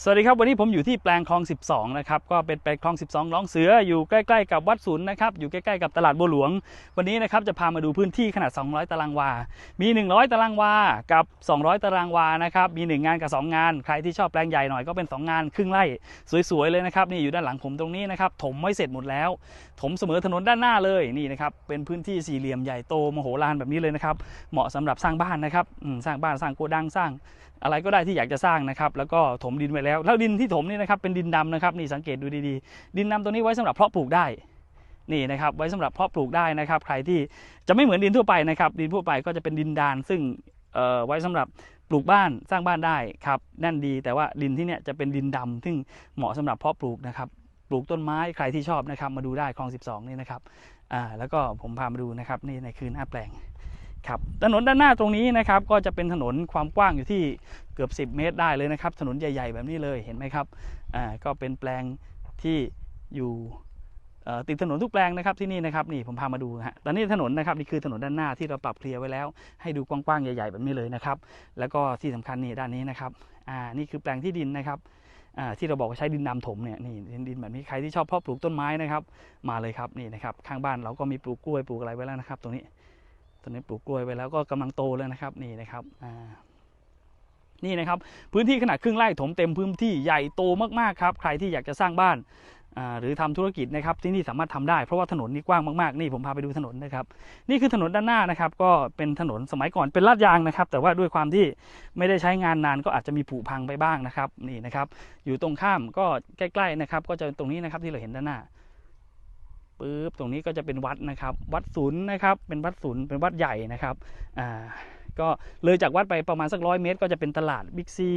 สวัสดีครับวันนี้ผมอยู่ที่แปลงคลอง 12 นะครับก็เป็นแปลงคลอง 12น้องเสืออยู่ใกล้ๆกับวัดศูนย์นะครับอยู่ใกล้ๆกับตลาดบัวหลวง วันนี้นะครับจะพามาดูพื้นที่ขนาด 200 ตารางวา มี 100 ตารางวากับ 200 ตารางวานะครับมี 1 งานกับ 2 งาน ใครที่ชอบแปลงใหญ่หน่อยก็เป็น 2 งานครึ่งไร่สวยๆเลยนะครับนี่อยู่ด้านหลังผมตรงนี้นะครับถมไว้เสร็จหมดแล้ว ถมเสมอถนนด้านหน้าเลยนี่นะครับเป็นพื้นที่สี่เหลี่ยมใหญ่โตมโหฬารแบบนี้เลยนะครับเหมาะสำหรับสร้างบ้านนะครับสร้างบ้านสร้างโกดังสร้าง อะไรก็ได้ที่อยากจะสร้างนะครับแล้วก็ถมดินไว้แล้ว แล้วดินที่ถมนี่นะครับเป็นดินดำนะครับนี่สังเกตดูดีๆ ดินดำตัวนี้ไว้สำหรับเพาะปลูกได้นี่นะครับไว้สำหรับเพาะปลูกได้นะครับ ใครที่จะไม่เหมือนดินทั่วไปนะครับ ดินทั่วไปก็จะเป็นดินดาน ซึ่งไว้สำหรับปลูกบ้านสร้างบ้านได้ครับแน่นดีแต่ว่าดินที่เนี่ยจะเป็นดินดำซึ่งเหมาะสำหรับเพาะปลูกนะครับปลูกต้นไม้ใครที่ชอบนะครับมาดูได้คลอง 12 นี่นะครับอ่าแล้วก็ผมพามาดูนะครับนี่ในคืนหน้าแปลง ครับถนนด้านหน้าตรงนี้นะครับก็จะเป็นถนนความกว้างอยู่ที่เกือบ 10 เมตรได้เลยนะครับ ถนนใหญ่ ๆ แบบนี้เลยเห็นไหมครับอ่าก็เป็นแปลงที่อยู่ติดถนนทุกแปลงนะครับที่นี่นะครับนี่ผมพามาดูฮะตอนนี้ถนนนะครับนี่คือถนนด้านหน้าที่เราปรับเคลียร์ไว้แล้ว ให้ดูกว้างๆใหญ่ ๆ แบบนี้เลยนะครับ แล้วก็ที่สำคัญนี่ด้านนี้นะครับอ่านี่คือแปลงที่ดินนะครับที่เราบอกว่าใช้ดินดำถมเนี่ยนี่ดินดินแบบนี้ใครที่ชอบเพาะปลูกต้นไม้นะครับ มาเลยครับนี่นะครับข้างบ้านเราก็มีปลูกกล้วยปลูกอะไรไว้แล้วนะครับ ตรงนี้ ตอนนี้ปลูกกล้วยไปแล้วก็กำลังโตแล้วนะครับนี่นะครับอ่านี่นะครับพื้นที่ขนาดครึ่งไร่ถมเต็มพื้นที่ใหญ่โตมากๆครับใครที่อยากจะสร้างบ้านหรือทำธุรกิจนะครับที่นี่สามารถทำได้เพราะว่าถนนนี่กว้างมากๆนี่ผมพาไปดูถนนนะครับนี่คือถนนด้านหน้านะครับก็เป็นถนนสมัยก่อนเป็นลาดยางนะครับ แต่ว่าด้วยความที่ไม่ได้ใช้งานนานก็อาจจะมีผุพังไปบ้างนะครับนี่นะครับอยู่ตรงข้ามก็ใกล้ๆนะครับก็จะตรงนี้นะครับที่เราเห็นด้านหน้า ปึ๊บตรงนี้ก็จะเป็นวัดนะครับ วัดศูนย์นะครับ เป็นวัดศูนย์เป็นวัดใหญ่นะครับอ่าก็เลยจากวัดไปประมาณสักร้อยเมตร ก็จะเป็นตลาดบิ๊กซี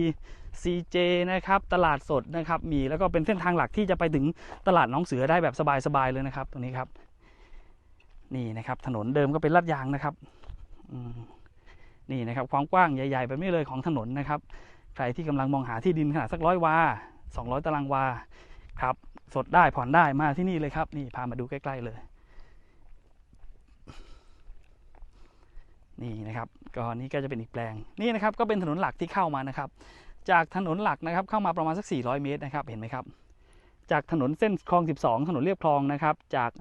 ซีเจนะครับ ตลาดสดนะครับ มีแล้วก็เป็นเส้นทางหลักที่จะไปถึงตลาดน้องเสือได้แบบสบายๆเลยนะครับ ตรงนี้ครับ นี่นะครับ ถนนเดิมก็เป็นลาดยางนะครับนี่นะครับความกว้างใหญ่ ๆ แบบนี้เลยของถนนนะครับ ใครที่กำลังมองหาที่ดินขนาดสักร้อยวาสองร้อยตารางวาครับ สดได้ผ่อนได้มาที่นี่เลยครับนี่พามาดูใกล้ๆเลย นี่นะครับก็นี่ก็จะเป็นอีกแปลงนี่นะครับก็เป็นถนนหลักที่เข้ามานะครับ จากถนนหลักนะครับเข้ามาประมาณสัก 400 เมตรนะครับเห็นไหมครับ จากถนนเส้นคลอง 12 ถนนเรียบคลองนะครับ จาก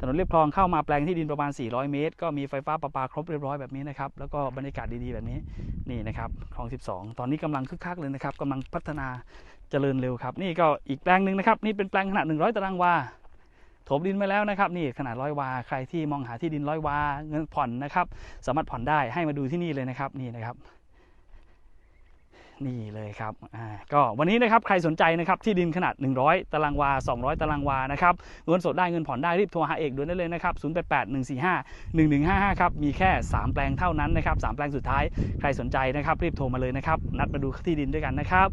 ถนนเรียบคลองเข้ามาแปลงที่ดินประมาณ 400 เมตร ก็มีไฟฟ้าประปาครบเรียบร้อยแบบนี้นะครับ แล้วก็บรรยากาศดีๆแบบนี้ นี่นะครับ คลอง 12 ตอนนี้กำลังคึกคักเลยนะครับกำลังพัฒนา เจริญเร็วครับ นี่ก็อีกแปลงหนึ่งนะครับ นี่เป็นแปลงขนาด 100 ตารางวาถมดินไปแล้วนะครับ นี่ขนาดร้อยวา ใครที่มองหาที่ดินร้อยวาเงินผ่อนนะครับ สามารถผ่อนได้ให้มาดูที่นี่เลยนะครับ นี่นะครับ นี่เลยครับอ่าก็วันนี้นะครับใครสนใจนะครับที่ดินขนาด 100 ตารางวา 200 ตารางวานะครับเงินสดได้เงินผ่อนได้รีบโทรหาเอกด่วนได้เลยนะครับ 0881451155 ครับมีแค่ 3 แปลงเท่านั้นนะครับ3แปลงสุดท้ายใครสนใจนะครับ รีบโทรมาเลยนะครับ นัดมาดูที่ดินด้วยกันนะครับ